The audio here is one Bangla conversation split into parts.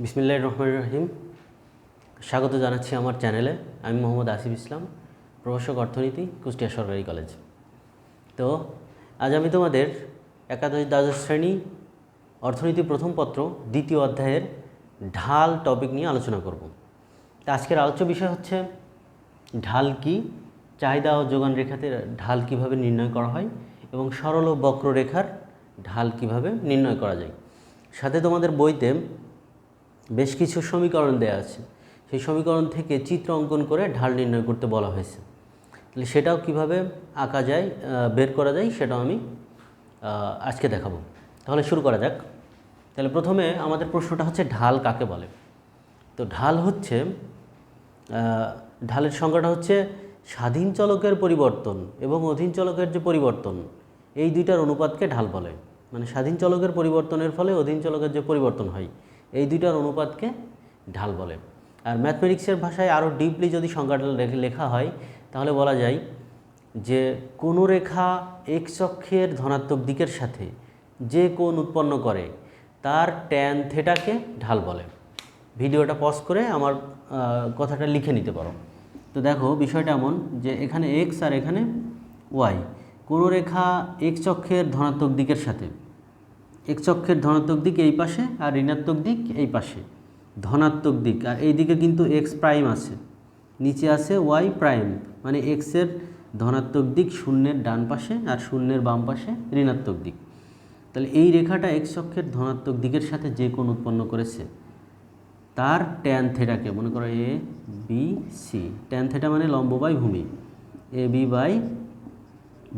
বিসমিল্লাহ রহমান রহিম। স্বাগত জানাচ্ছি আমার চ্যানেলে। আমি মোহাম্মদ আসিফ ইসলাম, প্রভাষক অর্থনীতি, কুষ্টিয়া সরকারি কলেজ। তো, আজ আমি তোমাদের একাদশ দ্বাদশ শ্রেণি অর্থনীতি প্রথম পত্র দ্বিতীয় অধ্যায়ের ঢাল টপিক নিয়ে আলোচনা করব। তা আজকের আলোচ্য বিষয় হচ্ছে, ঢাল কি, চাহিদা ও যোগান রেখাতে ঢাল কীভাবে নির্ণয় করা হয় এবং সরল ও বক্ররেখার ঢাল কীভাবে নির্ণয় করা যায়। সাথে তোমাদের বইতে বেশ কিছু সমীকরণ দেওয়া আছে। সেই সমীকরণ থেকে চিত্র অঙ্কন করে ঢাল নির্ণয় করতে বলা হয়েছে। তাহলে সেটাও কীভাবে আঁকা যায় বের করা যায় সেটাও আমি আজকে দেখাবো। তাহলে শুরু করা যাক। তাহলে প্রথমে আমাদের প্রশ্নটা হচ্ছে ঢাল কাকে বলে? তো ঢাল হচ্ছে ঢালের সংখ্যাটা হচ্ছে স্বাধীন চলকের পরিবর্তন এবং অধীন চলকের যে পরিবর্তন, এই দুইটার অনুপাতকে ঢাল বলে। মানে স্বাধীন চলকের পরিবর্তনের ফলে অধীন চলকের যে পরিবর্তন হয় এই দুইটার অনুপাতকে ঢাল বলে। আর ম্যাথমেটিক্সের ভাষায় আরও ডিপলি যদি সংজ্ঞাটা লেখা হয়, তাহলে বলা যায় যে কোনো রেখা এক্স অক্ষের ধনাত্মক দিকের সাথে যে কোণ উৎপন্ন করে, তার ট্যান থেটাকে ঢাল বলে। ভিডিওটা পজ করে আমার কথাটা লিখে নিতে পারো। তো দেখো, বিষয়টা এমন যে এখানে এক্স আর এখানে ওয়াই কোনো রেখা এক্স অক্ষের ধনাত্মক দিকের সাথে এক্স অক্ষের ধনাত্মক দিক এই পাশে আর ঋণাত্মক দিক এই পাশে। ধনাত্মক দিক, আর এই দিকে কিন্তু এক্স প্রাইম আছে। নিচে আছে ওয়াই প্রাইম মানে এক্সের ধনাত্মক দিক শূন্যের ডান পাশে আর শূন্যের বাম পাশে ঋণাত্মক দিক। তাহলে এই রেখাটা এক্স অক্ষের ধনাত্মক দিকের সাথে যে কোণ উৎপন্ন করেছে, তার ট্যান থেটাকে মনে করো A B C tan theta মানে লম্ব বাই ভূমি এ বি বাই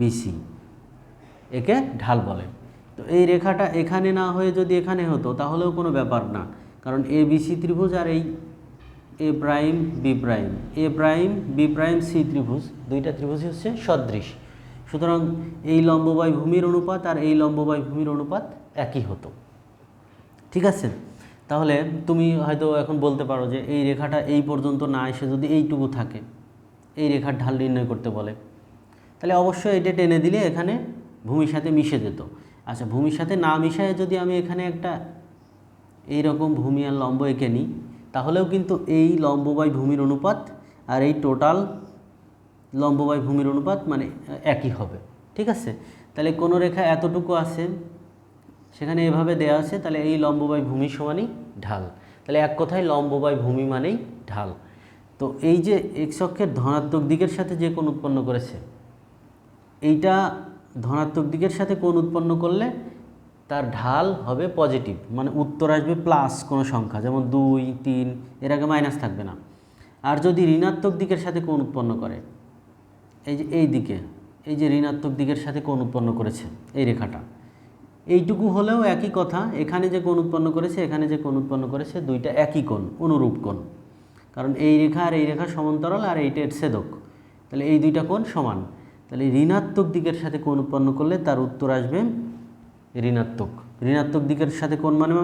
বিসি একে ঢাল বলে। তো এই রেখাটা এখানে না হয়ে যদি এখানে হতো, তাহলেও কোনো ব্যাপার না। কারণ এ বিসি ত্রিভুজ আর এই A prime B prime. A prime, B prime, C ত্রিভুজ, দুইটা ত্রিভুজই হচ্ছে সদৃশ। সুতরাং এই লম্ববায় ভূমির অনুপাত আর এই লম্ববায় ভূমির অনুপাত একই হতো। ঠিক আছে? তাহলে তুমি হয়তো এখন বলতে পারো যে এই রেখাটা এই পর্যন্ত না এসে যদি এইটুকু থাকে, এই রেখার ঢাল নির্ণয় করতে বলে। তাহলে অবশ্যই এটা টেনে দিলে এখানে ভূমির সাথে মিশে যেত। আচ্ছা ভূমির সাথে না মিশায় যদি আমি এখানে একটা এই রকম ভূমি আর লম্ব এঁকে নিই, তাহলেও কিন্তু এই লম্ব বাই ভূমির অনুপাত আর এই টোটাল লম্ব বাই ভূমির অনুপাত মানে একই হবে। ঠিক আছে? তাহলে কোনো রেখা এতটুকু আছে, সেখানে এভাবে দেওয়া আছে, তাহলে এই লম্ব বাই ভূমি সমানই ঢাল। তাহলে এক কথায় লম্ব বাই ভূমি মানেই ঢাল। তো এই যে এক্স অক্ষের ধনাত্মক দিকের সাথে যে কোণ উৎপন্ন করেছে, এইটা ধনাত্মক দিকের সাথে কোণ উৎপন্ন করলে তার ঢাল হবে পজিটিভ মানে উত্তর আসবে প্লাস কোনো সংখ্যা, যেমন দুই, তিন, এর আগে মাইনাস থাকবে না। আর যদি ঋণাত্মক দিকের সাথে কোণ উৎপন্ন করে, এই যে এই দিকে, এই যে ঋণাত্মক দিকের সাথে কোণ উৎপন্ন করেছে, এই রেখাটা, এইটুকু হলেও একই কথা, এখানে যে কোণ উৎপন্ন করেছে, এখানে যে কোণ উৎপন্ন করেছে, দুইটা একই কোণ, অনুরূপ কোণ। কারণ এই রেখা আর এই রেখা সমান্তরাল আর এইটা এর ছেদক, তাহলে এই দুইটা কোণ সমান। তাহলে ঋণাত্মক দিকের সাথে কোণ উৎপন্ন করলে তার উত্তর আসবে ঋণাত্মক। ঋণাত্মক দিকের সাথে কোণ মানে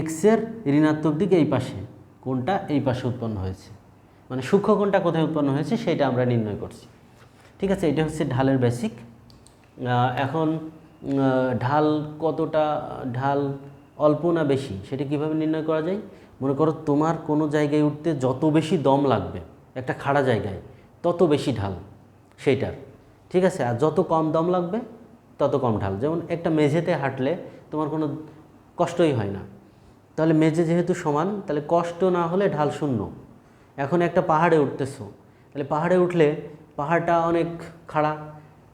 এক্সের ঋণাত্মক দিক এই পাশে কোনটা এই পাশে উৎপন্ন হয়েছে। মানে সূক্ষ্ম কোণটা কোথায় উৎপন্ন হয়েছে সেটা আমরা নির্ণয় করছি। ঠিক আছে, এটা হচ্ছে ঢালের বেসিক এখন ঢাল কতটা, ঢাল অল্প না বেশি, সেটা কীভাবে নির্ণয় করা যায়? মনে করো তোমার কোনো জায়গায় উঠতে যত বেশি দম লাগবে, একটা খাড়া জায়গায়, তত বেশি ঢাল, সেইটার। ঠিক আছে? আর যত কম দম লাগবে, তত কম ঢাল। যেমন একটা মেঝেতে হাঁটলে তোমার কোনো কষ্টই হয় না। তাহলে মেঝে যেহেতু সমান, তাহলে কষ্ট না হলে ঢাল শূন্য। এখন একটা পাহাড়ে উঠতেছো, তাহলে পাহাড়ে উঠলে পাহাড়টা অনেক খাড়া।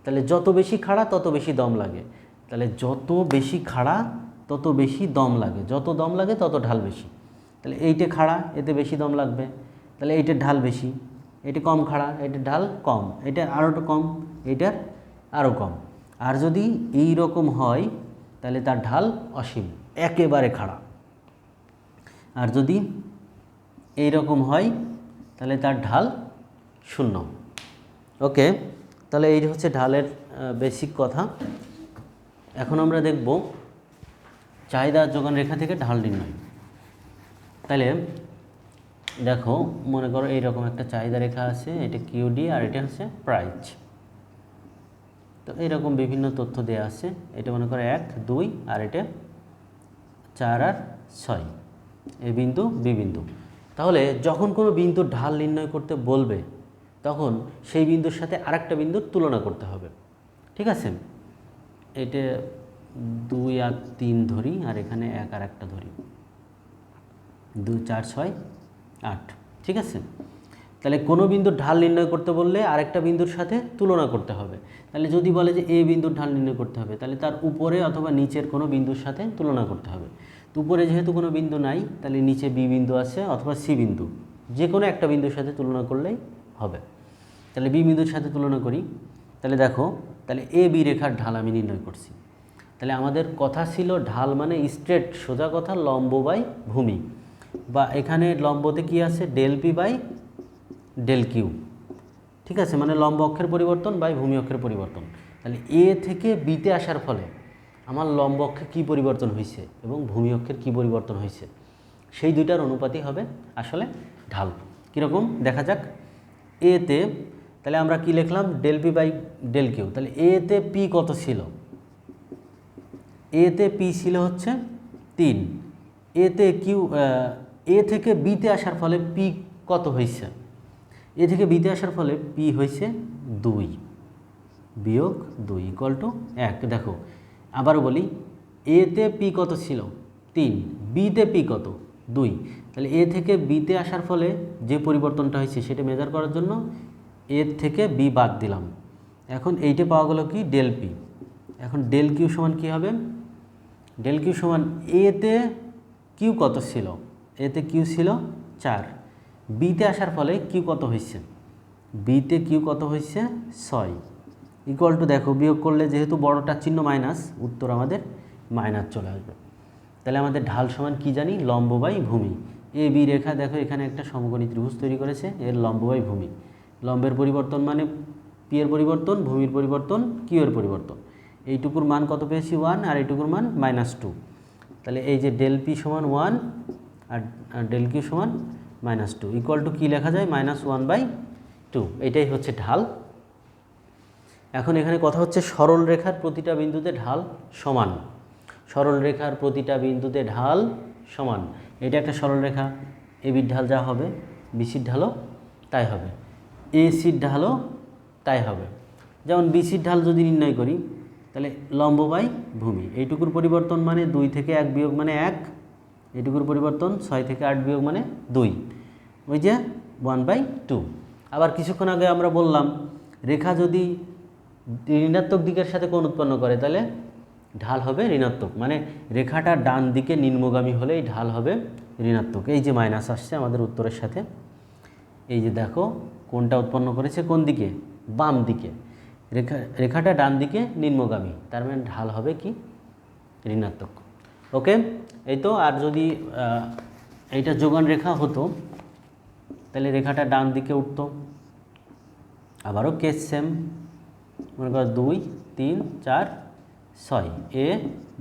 তাহলে যত বেশি খাড়া, তত বেশি দম লাগে। তাহলে যত বেশি খাড়া, তত বেশি দম লাগে। যত দম লাগে, তত ঢাল বেশি। তাহলে এইটে খাড়া, এতে বেশি দম লাগবে। তাহলে এইটার ঢাল বেশি। এটা কম খাড়া এটার ঢাল কম, এটা আরোটা কম, এটার আরও কম। আর যদি এই রকম হয়, তাহলে তার ঢাল অসীম, একেবারে খাড়া। আর যদি এই রকম হয়, তাহলে তার ঢাল শূন্য। ওকে, তাহলে এই হচ্ছে ঢালের বেসিক কথা। এখন আমরা দেখব চাহিদা যোগান রেখা থেকে ঢাল নির্ণয়। তাহলে দেখো, মনে করো এইরকম একটা চাহিদা রেখা আছে, এটা কিউডি আর এটা হচ্ছে প্রাইজ তো এইরকম বিভিন্ন তথ্য দেওয়া আছে, এটা মনে করো এক, দুই আর এটা চার আর ছয়। এ বিন্দু, বি বিন্দু। তাহলে যখন কোনো বিন্দুর ঢাল নির্ণয় করতে বলবে, তখন সেই বিন্দুর সাথে আরেকটা বিন্দুর তুলনা করতে হবে। ঠিক আছে? এটা দুই আর তিন ধরি আর এখানে এক আর একটা ধরি। দুই, চার, ছয় আট, ঠিক আছে? তাহলে কোনো বিন্দুর ঢাল নির্ণয় করতে বললে আরেকটা বিন্দুর সাথে তুলনা করতে হবে। তাহলে যদি বলে যে এ বিন্দুর ঢাল নির্ণয় করতে হবে, তাহলে তার উপরে অথবা নিচের কোনো বিন্দুর সাথে তুলনা করতে হবে। তো উপরে যেহেতু কোনো বিন্দু নাই, তাহলে নিচে বি বিন্দু আছে অথবা সি বিন্দু। যে কোনো একটা বিন্দুর সাথে তুলনা করলেই হবে। তাহলে বি বিন্দুর সাথে তুলনা করি। তাহলে দেখো, তাহলে এ বি রেখার ঢাল আমি নির্ণয় করছি। তাহলে আমাদের কথা ছিল ঢাল মানে স্ট্রেট সোজা কথা লম্ব বাই ভূমি। বা এখানে লম্বতে কি আছে? Del P by del Q. ঠিক আছে? মানে লম্ব অক্ষের পরিবর্তন বাই ভূমি অক্ষের পরিবর্তন। তাহলে এ থেকে বিতে আসার ফলে আমার লম্ব অক্ষে কী পরিবর্তন হয়েছে এবং ভূমি অক্ষের কী পরিবর্তন হয়েছে সেই দুইটার অনুপাতই হবে আসলে ঢাল। কীরকম? দেখা যাক। এতে তাহলে আমরা কি লিখলাম? Del P by del Q. তাহলে এতে পি কত ছিল? এতে পি ছিল হচ্ছে তিন। এতে কিউ এ থেকে বিতে আসার ফলে পি কত হয়েছে এ থেকে বিতে আসার ফলে পি হয়েছে দুই। বিয়োগ দুই ইকুয়াল টু এক। দেখো আবার বলি এতে পি কত ছিল? তিন। বিতে পি কত? দুই। তাহলে এ থেকে বিতে আসার ফলে যে পরিবর্তনটা হয়েছে সেটা মেজার করার জন্য এর থেকে বি বাদ দিলাম। এখন এইটা পাওয়া গেল কি? Del P. এখন ডেল কিউ সমান কী হবে? ডেল কিউ সমান এতে কিউ কত ছিল? এতে কিউ ছিল চার। বিতে আসার ফলে কিউ কত হয়েছে বিতে কিউ কত হয়েছে ছয়। ইকুয়াল টু দেখো, বিয়োগ করলে যেহেতু বড়টা চিহ্ন মাইনাস, উত্তর আমাদের মাইনাস চলে আসবে। তাহলে আমাদের ঢাল সমান কি জানি? লম্ব বাই ভূমি। এ, বি রেখা দেখো, এখানে একটা সমকোণী ত্রিভুজ তৈরি করেছে, এর লম্ব বাই ভূমি। লম্বের পরিবর্তন মানে পি এর পরিবর্তন, ভূমির পরিবর্তন, কিউ এর পরিবর্তন। এইটুকুর মান কত পেয়েছি? ওয়ান, আর এইটুকুর মান মাইনাস টু। তাহলে এই যে ডেল পি সমান ওয়ান আর ডেল কিউ সমান মাইনাস টু ইকুয়াল টু কী লেখা যায়? মাইনাস ওয়ান বাই টু এটাই হচ্ছে ঢাল। এখন এখানে কথা হচ্ছে সরল রেখার প্রতিটা বিন্দুতে ঢাল সমান। সরল রেখার প্রতিটা বিন্দুতে ঢাল সমান। এটা একটা সরল রেখা। এবির ঢাল যা হবে বিসির ঢালও তাই হবে। এ সির ঢালও তাই হবে। যেমন বিসির ঢাল যদি নির্ণয় করি, তাহলে লম্ব বাই ভূমি। এইটুকুর পরিবর্তন মানে দুই থেকে এক বিয়োগ মানে এক। এইটুকুর পরিবর্তন ছয় থেকে আট বিয়োগ মানে দুই। ওই যে ওয়ান বাই টু আবার কিছুক্ষণ আগে আমরা বললাম, রেখা যদি ঋণাত্মক দিকের সাথে কোণ উৎপন্ন করে, তাহলে ঢাল হবে ঋণাত্মক। মানে রেখাটা ডান দিকে নিম্নগামী হলেই ঢাল হবে ঋণাত্মক। এই যে মাইনাস আসছে আমাদের উত্তরের সাথে। এই যে দেখো কোনটা উৎপন্ন করেছে কোন দিকে? বাম দিকে। রেখা, রেখাটা ডান দিকে নিম্নগামী। তার মানে ঢাল হবে কি? ঋণাত্মক। ওকে? এই তো, আর যদি এইটা যোগান রেখা হতো, তাহলে রেখাটা ডান দিকে উঠতো। আবারও কেস সেম মনে করো দুই, তিন, চার, ছয় এ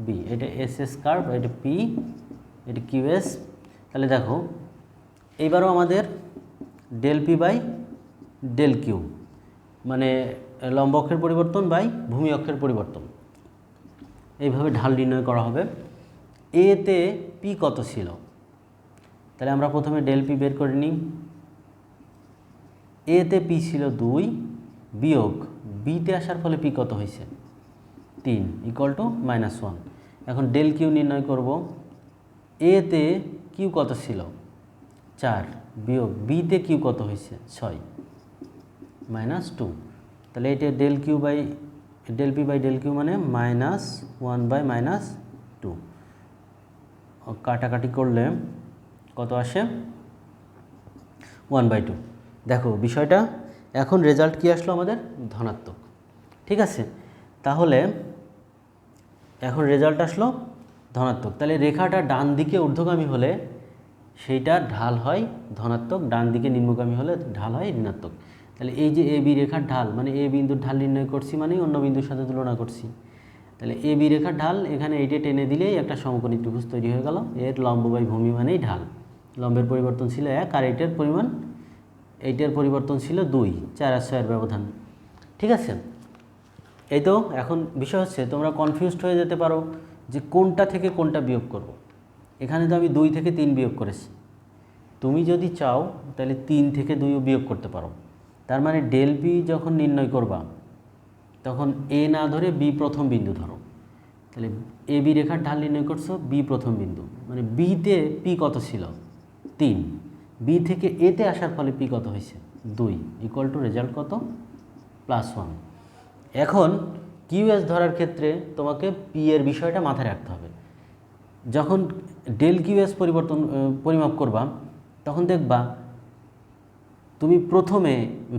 বি এটা এস এস কার্ভ এটা পি এটা কিউএস তাহলে দেখো, এইবারও আমাদের del P by del Q মানে লম্ব অক্ষের পরিবর্তন বাই ভূমি অক্ষের পরিবর্তন। এইভাবে ঢাল নির্ণয় করা হবে। এতে পি কত ছিল? তাহলে আমরা প্রথমে ডেল পি বের করে নিই। এতে পি ছিল দুই, বিয়োগ বিতে আসার ফলে পি কত হয়েছে? তিন ইকুয়াল টু মাইনাস ওয়ান এখন ডেল কিউ নির্ণয় করব। এতে কিউ কত ছিল? চার, বিয়োগ বিতে কিউ কত হয়েছে? ছয় মাইনাস টু তাহলে এটা del Q by del P by del Q মানে মাইনাস ওয়ান বাই মাইনাস কাটাকাটি করলে কত আসে? ওয়ান বাই টু দেখো, বিষয়টা, এখন রেজাল্ট কি আসলো আমাদের? ধনাত্মক। ঠিক আছে? তাহলে, এখন রেজাল্ট আসলো ধনাত্মক। তাহলে রেখাটা ডান দিকে ঊর্ধ্বগামী হলে সেইটা ঢাল হয় ধনাত্মক, ডান দিকে নিম্নগামী হলে ঢাল হয় ঋণাত্মক। তাহলে এই যে এ বি রেখার ঢাল মানে এ বিন্দুর ঢাল নির্ণয় করছি মানেই অন্য বিন্দুর সাথে তুলনা করছি। তাহলে এ বি রেখার ঢাল, এখানে এইটা টেনে দিলেই একটা সমকোণী ত্রিভুজ তৈরি হয়ে গেল। এর লম্ব বাই ভূমি মানেই ঢাল। লম্বের পরিবর্তন ছিল এক আর এইটার পরিমাণ, এইটার পরিবর্তন ছিল দুই, চার আর ছয়ের ব্যবধান। ঠিক আছে? এই তো এখন বিষয় হচ্ছে, তোমরা কনফিউজড হয়ে যেতে পারো যে কোনটা থেকে কোনটা বিয়োগ করব। এখানে তো আমি দুই থেকে তিন বিয়োগ করেছি। তুমি যদি চাও, তাহলে তিন থেকে দুইও বিয়োগ করতে পারো। তার মানে ডেল পি যখন নির্ণয় করবা তখন এ না ধরে বি প্রথম বিন্দু ধরো। তাহলে এ বি রেখার ঢাল নির্ণয় করছ, বি প্রথম বিন্দু। মানে বিতে পি কত ছিল? তিন। বি থেকে এতে আসার ফলে পি কত হয়েছে? দুই। ইকুয়াল টু রেজাল্ট কত? প্লাস ওয়ান এখন কিউএস ধরার ক্ষেত্রে তোমাকে পি এর বিষয়টা মাথায় রাখতে হবে। যখন ডেল কিউএস পরিবর্তন পরিমাপ করবা, তখন দেখবা তুমি প্রথমে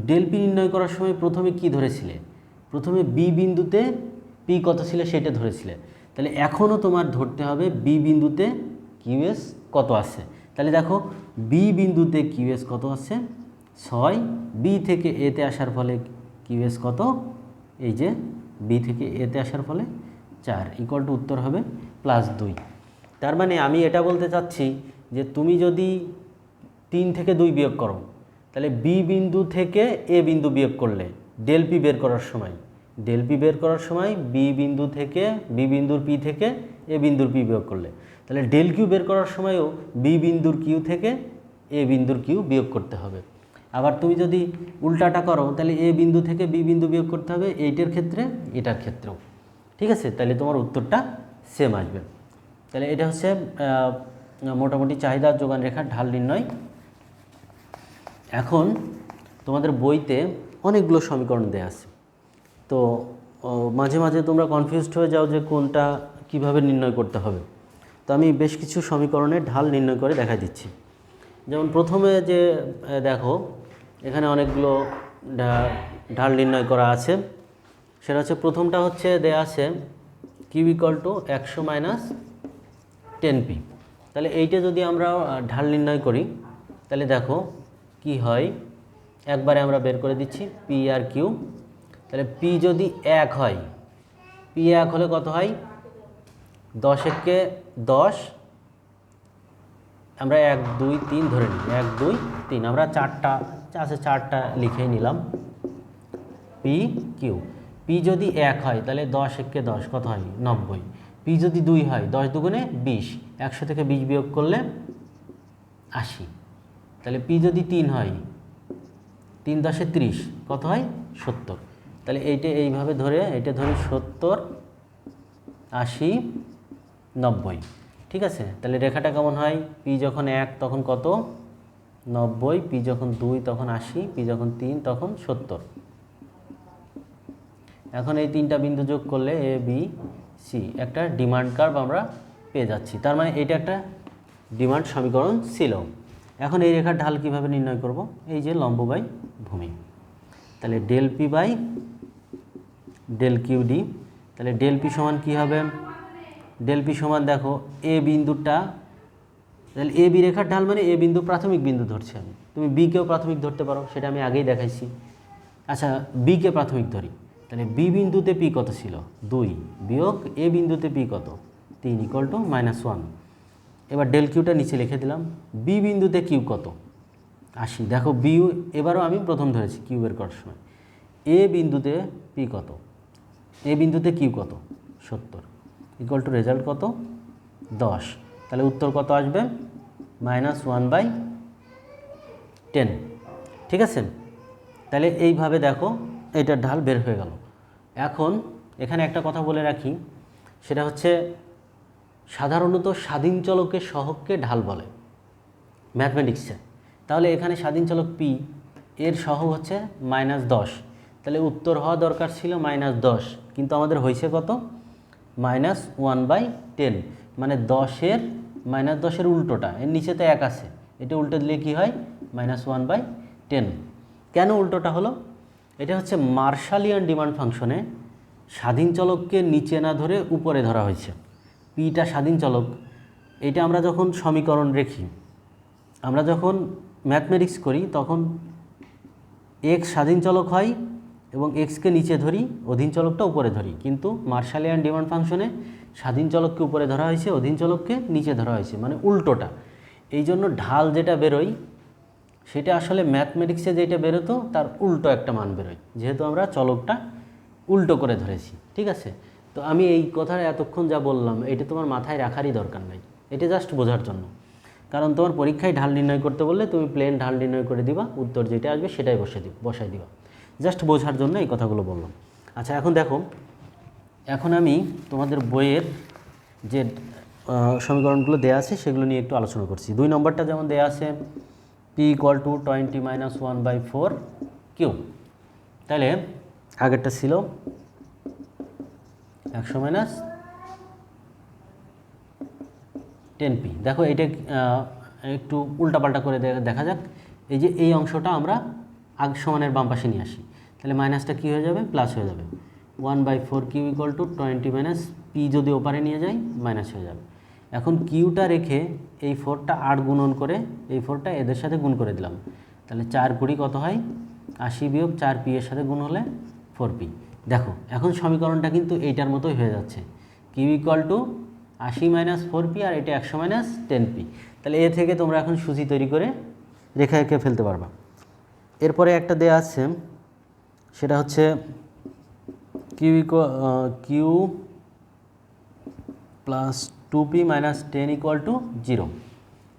ডেল পি নির্ণয় করার সময় প্রথমে কি ধরেছিলে? প্রথমে বি বিন্দুতে পি কত ছিল সেটা ধরেছিলে। তাহলে এখনও তোমার ধরতে হবে বি বিন্দুতে কিউএস কত আছে। তাহলে দেখো বি বিন্দুতে কিউএস কত আছে? ছয়। বি থেকে এতে আসার ফলে কিউএস কত? এই যে বি থেকে এতে আসার ফলে চার ইকুয়াল টু উত্তর হবে প্লাস দুই। তার মানে আমি এটা বলতে চাচ্ছি যে তুমি যদি তিন থেকে দুই বিয়োগ করো, তাহলে বি বিন্দু থেকে এ বিন্দু বিয়োগ করলে ডেল পি বের করার সময়। ডেল পি বের করার সময় বি বিন্দু থেকে বি বিন্দুর পি থেকে এ বিন্দুর পি বিয়োগ করলে। তাহলে ডেল কিউ বের করার সময়ও বি বিন্দুর কিউ থেকে এ বিন্দুর কিউ বিয়োগ করতে হবে। আবার তুমি যদি উল্টাটা করো, তাহলে এ বিন্দু থেকে বি বিন্দু বিয়োগ করতে হবে, এইটার ক্ষেত্রে, এটার ক্ষেত্রেও। ঠিক আছে? তাহলে তোমার উত্তরটা সেম আসবে। তাহলে এটা হচ্ছে মোটামুটি চাহিদা যোগান রেখার ঢাল নির্ণয়। এখন তোমাদের বইতে অনেকগুলো সমীকরণ দেওয়া আছে। তো মাঝে মাঝে তোমরা কনফিউজড হয়ে যাও যে কোনটা কীভাবে নির্ণয় করতে হবে। তো আমি বেশ কিছু সমীকরণের ঢাল নির্ণয় করে দেখা দিচ্ছি। যেমন প্রথমে যে দেখো, এখানে অনেকগুলো ঢাল নির্ণয় করা আছে। সেটা হচ্ছে প্রথমটা হচ্ছে দেয়া আছে কিউ ইকল টু একশো মাইনাস টেন পি তাহলে এইটা যদি আমরা ঢাল নির্ণয় করি, তাহলে দেখো কি হয়? একবারে আমরা বের করে দিচ্ছি পি আর কিউ তাহলে পি যদি এক হয় পি এক হলে কত হয়? দশ একে দশ। আমরা এক, দুই, তিন ধরে নিই। এক, দুই, তিন। আমরা চারটা আছে চারটা লিখেই নিলাম পি কিউ পি যদি এক হয়, তাহলে দশ একে দশ কত হয়? নব্বই। পি যদি দুই হয়, দশ দুগুণে বিশ। একশো থেকে বিশ বিয়োগ করলে আশি। তাহলে পি যদি তিন হয় তিন দশে ত্রিশ, কত হয়? সত্তর। তাহলে এইটা এইভাবে ধরে এটা ধরি সত্তর, আশি, নব্বই। ঠিক আছে? তাহলে রেখাটা কেমন হয়? পি যখন এক, তখন কত? নব্বই। পি যখন দুই, তখন আশি। পি যখন তিন, তখন সত্তর। এখন এই তিনটা বিন্দু যোগ করলে এ, বি, সি। একটা ডিমান্ড কার্ভ আমরা পেয়ে যাচ্ছি। তার মানে এটা একটা ডিমান্ড সমীকরণ ছিল। এখন এই রেখার ঢাল কীভাবে নির্ণয় করব? এই যে লম্ব বাই ভূমি। তাহলে del P by del Q D. তাহলে ডেল পি সমান কী হবে? ডেল পি সমান দেখো, এ বিন্দুটা, তাহলে এ বি রেখার ঢাল মানে এ বিন্দু প্রাথমিক বিন্দু ধরছি আমি। তুমি বিকেও প্রাথমিক ধরতে পারো, সেটা আমি আগেই দেখাইছি। আচ্ছা বিকে প্রাথমিক ধরি। তাহলে বি বিন্দুতে পি কত ছিল? দুই। বিয়োগ এ বিন্দুতে পি কত? তিন ইকুয়াল টু মাইনাস ওয়ান এবার ডেল কিউটা নিচে লিখে দিলাম বি বিন্দুতে কিউ কত? আশি। দেখো বি এবারও আমি প্রথম ধরেছি কিউ বের করার সময়। এ বিন্দুতে পি কত? এ বিন্দুতে কিউ কত? সত্তর। ইকুয়াল টু রেজাল্ট কত? দশ। তাহলে উত্তর কত আসবে? মাইনাস ওয়ান বাই টেন ঠিক আছে? তাহলে এইভাবে দেখো এটার ঢাল বের হয়ে গেল। এখন এখানে একটা কথা বলে রাখি, সেটা হচ্ছে সাধারণত স্বাধীন চলকের সহগকে ঢাল বলে। ম্যাথমেটিক্সে তাহলে এখানে স্বাধীন চলক পি এর সহগ হচ্ছে মাইনাস দশ। তাহলে উত্তর হওয়া দরকার ছিল মাইনাস দশ, কিন্তু আমাদের হয়েছে কত? মাইনাস ওয়ান বাই টেন মানে দশের মাইনাস দশের উল্টোটা, এর নিচে তো এক আছে। এটা উল্টো দিলে কি হয়? মাইনাস ওয়ান বাই টেন কেন উল্টোটা হলো? এটা হচ্ছে মার্শালিয়ান ডিমান্ড ফাংশনে স্বাধীন চলককে নিচে না ধরে উপরে ধরা হয়েছে। পিটা স্বাধীন চলক, এটা আমরা যখন সমীকরণ রেখি, আমরা যখন ম্যাথমেটিক্স করি, তখন এক্স স্বাধীন চলক হয় এবং এক্সকে নিচে ধরি, অধীন চলকটা উপরে ধরি। কিন্তু মার্শালিয়ান ডিমান্ড ফাংশনে স্বাধীন চলককে উপরে ধরা হয়েছে, অধীন চলককে নিচে ধরা হয়েছে মানে উল্টোটা। এই জন্য ঢাল যেটা বেরোয়, সেটা আসলে ম্যাথমেটিক্সে যেটা বেরোতো, তার উল্টো একটা মান বেরোয়। যেহেতু আমরা চলকটা উল্টো করে ধরেছি, ঠিক আছে? তো আমি এই কথা এতক্ষণ যা বললাম, এটা তোমার মাথায় রাখারই দরকার নাই। এটা জাস্ট বোঝার জন্য। কারণ তোমার পরীক্ষায় ঢাল নির্ণয় করতে বললে তুমি প্লেন ঢাল নির্ণয় করে দিবা, উত্তর যেটা আসবে সেটাই বসে দিব বসাই দিবা। জাস্ট বোঝার জন্য এই কথাগুলো বললাম। আচ্ছা এখন দেখো, এখন আমি তোমাদের বইয়ের যে সমীকরণগুলো দেওয়া আছে সেগুলো নিয়ে একটু আলোচনা করছি। দুই নম্বরটা যেমন দেওয়া আছে P equal to twenty minus one by four Q তাহলে আগেরটা ছিল একশো মাইনাস টেন পি দেখো এটা একটু উল্টাপাল্টা করে দেখা যাক। এই যে এই অংশটা আমরা আগ সমানের বাম পাশে নিয়ে আসি। তাহলে মাইনাসটা কী হয়ে যাবে? প্লাস হয়ে যাবে। One by four Q equal to twenty minus P যদি ওপারে নিয়ে যাই মাইনাস হয়ে যাবে। এখন কিউটা রেখে এই ফোরটা আট গুণন করে এই ফোরটা এদের সাথে গুণ করে দিলাম। তাহলে চার কুড়ি কত হয়? আশি বিয়োগ চার পি এর সাথে গুণ হলে ফোর পি দেখো, এখন সমীকরণটা কিন্তু এইটার মতোই হয়ে যাচ্ছে। কিউ ইকুয়াল টু আশি মাইনাস ফোর পি আর এটা একশো মাইনাস টেন পি তাহলে এ থেকে তোমরা এখন সূচি তৈরি করে রেখা এঁকে ফেলতে পারবা। এরপরে একটা দেয়া আছে, সেটা হচ্ছে Q equal Q plus two P minus ten equal to zero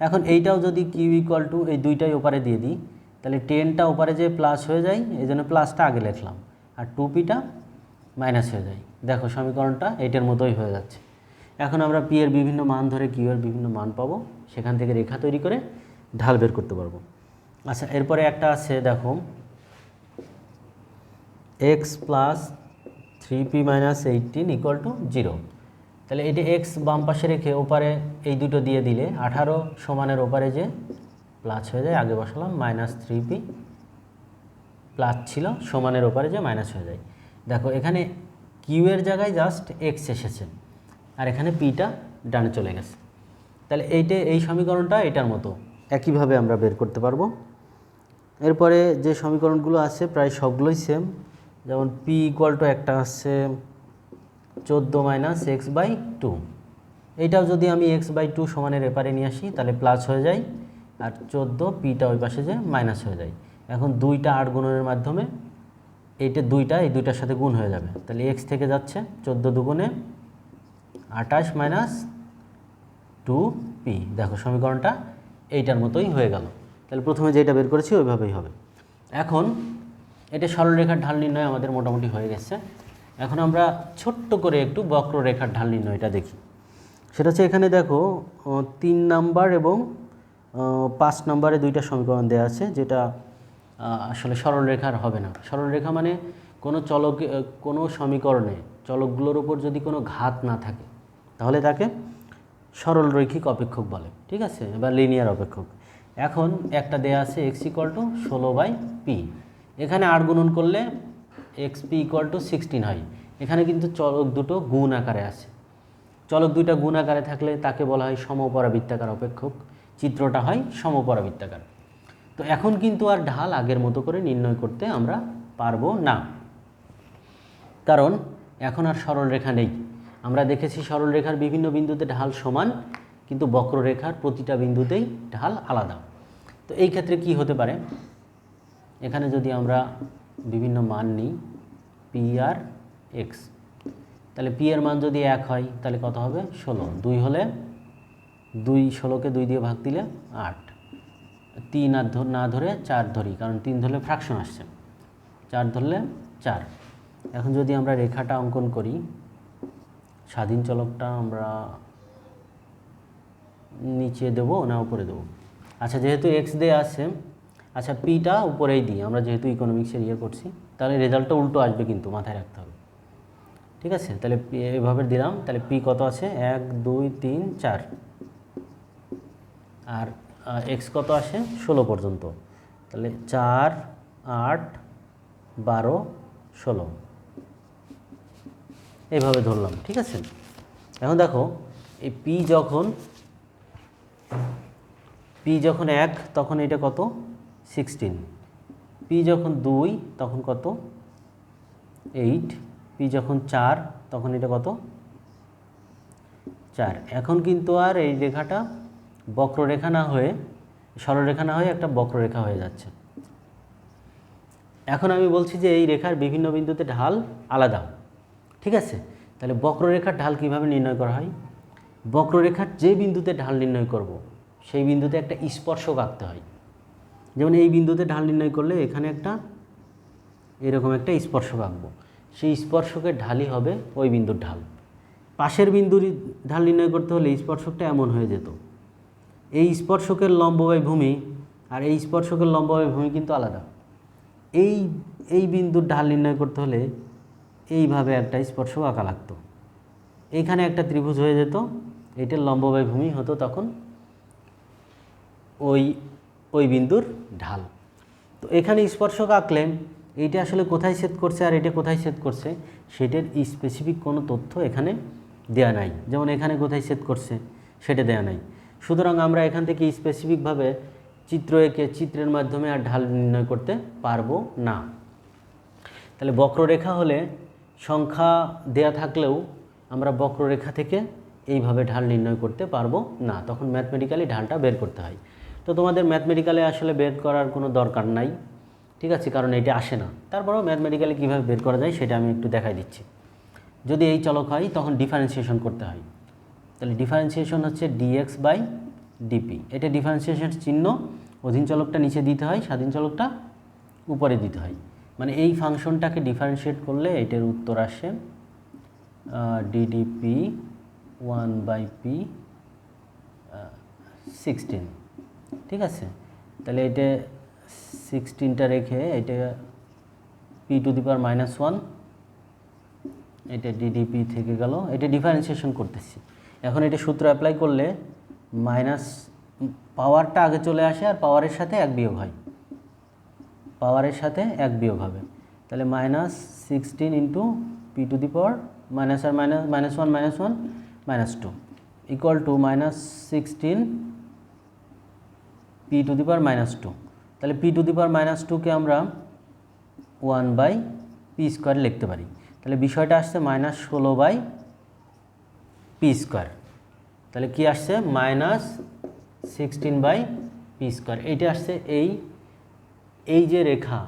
এখন এইটাও যদি কিউ ইকুয়াল টু এই দুইটাই ওপারে দিয়ে দিই, তাহলে টেনটা ওপারে যে প্লাস হয়ে যায়, এই জন্য প্লাসটা আগে লিখলাম। আর টু পিটা মাইনাস হয়ে যায়। দেখো সমীকরণটা এইটার মতোই হয়ে যাচ্ছে। এখন আমরা পি এর বিভিন্ন মান ধরে কিউ এর বিভিন্ন মান পাবো। সেখান থেকে রেখা তৈরি করে ঢাল বের করতে পারব। আচ্ছা এরপরে একটা আছে, দেখো। X plus three P minus eighteen equal to zero তাহলে এটি এক্স বাম পাশে রেখে ওপারে এই দুটো দিয়ে দিলে আঠারো সমানের ওপারে যে প্লাস হয়ে যায়, আগে বসালাম মাইনাস থ্রি পি প্লাস ছিল, সমানের ওপারে যে মাইনাস হয়ে যায়। দেখো, এখানে কিউ এর জায়গায় জাস্ট এক্স এসেছে, আর এখানে পিটা ডানে চলে গেছে। তাহলে এইটা, এই সমীকরণটা এটার মতো, একইভাবে আমরা বের করতে পারব। এরপরে যে সমীকরণগুলো আছে, প্রায় সবগুলোই সেম যেমন পি ইকুয়াল টু একটা আছে চোদ্দ মাইনাস এক্স বাই টু এইটাও যদি আমি এক্স বাই টু সমানের এপারে নিয়ে আসি, তাহলে প্লাস হয়ে যায়, আর চোদ্দ পিটা ওই পাশে যে মাইনাস হয়ে যায়। এখন দুইটা আট গুণনের মাধ্যমে এইটা দুইটা, এই দুইটার সাথে গুণ হয়ে যাবে। তাহলে এক্স থেকে যাচ্ছে চোদ্দ দুগুণে আঠাশ মাইনাস টু পি দেখো সমীকরণটা এইটার মতোই হয়ে গেল। তাহলে প্রথমে যেটা বের করেছি ওইভাবেই হবে। এখন এটা সরলরেখার ঢাল নির্ণয় আমাদের মোটামুটি হয়ে গেছে। এখন আমরা ছোট্ট করে একটু বক্ররেখার ঢাল নির্ণয়টা দেখি। সেটা হচ্ছে এখানে দেখো তিন নাম্বার এবং পাঁচ নাম্বারে দুইটা সমীকরণ দেওয়া আছে, যেটা আসলে সরলরেখার হবে না। সরলরেখা মানে কোনো চলক কোনো সমীকরণে চলকগুলোর উপর যদি কোনো ঘাত না থাকে, তাহলে তাকে সরলরৈখিক অপেক্ষক বলে, ঠিক আছে? বা লিনিয়ার অপেক্ষক। এখন একটা দেয়া আছে এক্স ইকুয়াল টু ষোলো বাই পি এখানে আট গুণন করলে X P equal to sixteen হয়। এখানে কিন্তু চলক দুটো গুণ আকারে আছে। চলক দুইটা গুণ আকারে থাকলে তাকে বলা হয় সমপরাবৃত্তাকার অপেক্ষক। চিত্রটা হয় সমপরাবৃত্তাকার। তো এখন কিন্তু আর ঢাল আগের মতো করে নির্ণয় করতে আমরা পারব না। কারণ এখন আর সরলরেখা নেই। আমরা দেখেছি সরলরেখার বিভিন্ন বিন্দুতে ঢাল সমান, কিন্তু বক্ররেখার প্রতিটা বিন্দুতেই ঢাল আলাদা। তো এই ক্ষেত্রে কি হতে পারে? এখানে যদি আমরা বিভিন্ন মান নিই পি আর এক্স তাহলে পি এর মান যদি এক হয়, তাহলে কত হবে? ষোলো। দুই হলে দুই, ষোলোকে দুই দিয়ে ভাগ দিলে আট। তিন আর না ধরে চার ধরি, কারণ তিন ধরলে ফ্র্যাকশন আসছে। চার ধরলে চার। এখন যদি আমরা রেখাটা অঙ্কন করি, স্বাধীন চলকটা আমরা নিচে দেবো না উপরে দেবো? আচ্ছা যেহেতু এক্স দিয়ে আছে আচ্ছা পিটা উপরেই দিই, আমরা যেহেতু ইকোনমিক্সের ইয়ে করছি, তাহলে রেজাল্টটা উল্টো আসবে কিন্তু, মাথায় রাখতে হবে। ঠিক আছে? তাহলে এভাবে দিলাম, তাহলে পি কত আছে? এক, দুই, তিন, চার। আর এক্স কত আসে? ষোলো পর্যন্ত। তাহলে চার, আট, বারো, ষোলো। এইভাবে ধরলাম, ঠিক আছে? এখন দেখো, এই পি যখন পি যখন এক, তখন এটা কত? সিক্সটিন পি যখন দুই, তখন কত? এইট পি যখন চার, তখন এটা কত? চার। এখন কিন্তু আর এই রেখাটা বক্ররেখা না হয়ে, সরলরেখা না হয়ে একটা বক্ররেখা হয়ে যাচ্ছে। এখন আমি বলছি যে এই রেখার বিভিন্ন বিন্দুতে ঢাল আলাদা। ঠিক আছে? তাহলে বক্ররেখার ঢাল কীভাবে নির্ণয় করা হয়? বক্ররেখার যে বিন্দুতে ঢাল নির্ণয় করব, সেই বিন্দুতে একটা স্পর্শক আঁকতে হয়। যেমন এই বিন্দুতে ঢাল নির্ণয় করলে এখানে একটা, এরকম একটা স্পর্শক আঁকবো। সেই স্পর্শকের ঢালই হবে ওই বিন্দুর ঢাল। পাশের বিন্দুর ঢাল নির্ণয় করতে হলে স্পর্শকটা এমন হয়ে যেত। এই স্পর্শকের লম্ববায় ভূমি আর এই স্পর্শকের লম্ববায় ভূমি কিন্তু আলাদা। এই এই বিন্দুর ঢাল নির্ণয় করতে হলে এইভাবে একটা স্পর্শক আঁকা লাগতো। এইখানে একটা ত্রিভুজ হয়ে যেত, এটার লম্ববায় ভূমি হতো তখন ওই ওই বিন্দুর ঢাল। তো এখানে স্পর্শক আঁকলে এইটা আসলে কোথায় ছেদ করছে আর এটা কোথায় ছেদ করছে সেটার স্পেসিফিক কোনো তথ্য এখানে দেয়া নাই। যেমন এখানে কোথায় ছেদ করছে সেটা দেয়া নাই। সুতরাং আমরা এখান থেকে স্পেসিফিকভাবে চিত্র এঁকে চিত্রের মাধ্যমে আর ঢাল নির্ণয় করতে পারব না। তাহলে বক্ররেখা হলে সংখ্যা দেয়া থাকলেও আমরা বক্ররেখা থেকে এইভাবে ঢাল নির্ণয় করতে পারব না। তখন ম্যাথমেটিক্যালি ঢালটা বের করতে হয়। তো তোমাদের ম্যাথমেটিক্যালে আসলে বের করার কোনো দরকার নাই, ঠিক আছে? কারণ এটা আসে না। তারপরেও ম্যাথমেটিক্যালি কীভাবে বের করা যায় সেটা আমি একটু দেখাই দিচ্ছি। যদি এই চলক হয়, তখন ডিফারেন্সিয়েশন করতে হয়। তাহলে ডিফারেন্সিয়েশন হচ্ছে D X by D P এটা ডিফারেন্সিয়েশন চিহ্ন, অধীন চলকটা নিচে দিতে হয়, স্বাধীন চলকটা উপরে দিতে হয়। মানে এই ফাংশনটাকে ডিফারেন্সিয়েট করলে এটার উত্তর আসে D D P one by P sixteen ঠিক আছে? তাহলে এটা সিক্সটিনটা রেখে এটা P to the power minus one এটা ডিডিপি থেকে গেল। এটা ডিফারেন্সিয়েশন করতেছি। এখন এটা সূত্র অ্যাপ্লাই করলে মাইনাস পাওয়ারটা আগে চলে আসে আর পাওয়ারের সাথে এক বিয়োগ হয়। পাওয়ারের সাথে এক বিয়োগ হবে। তাহলে minus sixteen into P to the power minus R minus minus one minus one minus two equal to minus sixteen P to the power minus two তাহলে P to the power minus টুকে আমরা ওয়ান বাই পি স্কোয়ার লিখতে পারি। তাহলে বিষয়টা আসছে মাইনাস ষোলো বাই পি স্কোয়ার তাহলে কি আসছে? Minus sixteen by P square এইটা আসছে এই এই যে রেখা,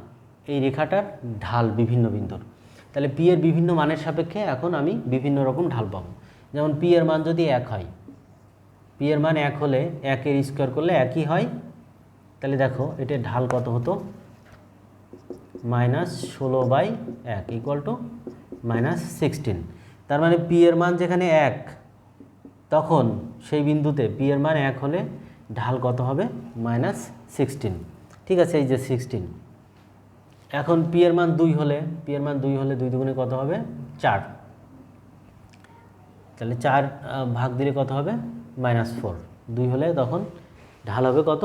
এই রেখাটার ঢাল বিভিন্ন বিন্দুর। তাহলে পি এর বিভিন্ন মানের সাপেক্ষে এখন আমি বিভিন্ন রকম ঢাল পাবো। যেমন পি এর মান যদি এক হয় পি এর মান এক হলে একের স্কোয়ার করলে একই হয়। তাহলে দেখো এটার ঢাল কত হতো? মাইনাস ষোলো বাই এক ইকুয়াল টু মাইনাস সিক্সটিন তার মানে পি এর মান যেখানে এক তখন সেই বিন্দুতে পি এর মান এক হলে ঢাল কত হবে? Minus sixteen. ঠিক আছে, এই যে সিক্সটিন। এখন পি এর মান দুই হলে পি এর মান দুই হলে দুই দুগুণে কত হবে? চার। তাহলে চার ভাগ দিলে কত হবে? Minus four. দুই হলে তখন ঢাল হবে কত?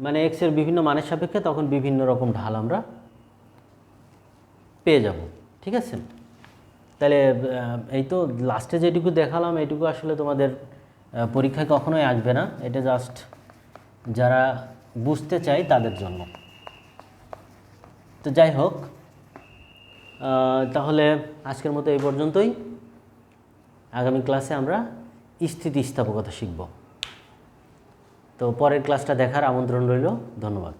মানে এক্সের বিভিন্ন মানের সাপেক্ষে তখন বিভিন্ন রকম ঢাল আমরা পেয়ে যাব। ঠিক আছে? তাহলে এই তো লাস্টে যেটুকু দেখালাম এইটুকু আসলে তোমাদের পরীক্ষায় কখনোই আসবে না। এটা জাস্ট যারা বুঝতে চায় তাদের জন্য। তো যাই হোক তাহলে আজকের মতো এই পর্যন্তই। আগামী ক্লাসে আমরা স্থিতিস্থাপকতা শিখব। তো পরের ক্লাসটা দেখার আমন্ত্রণ রইল। ধন্যবাদ।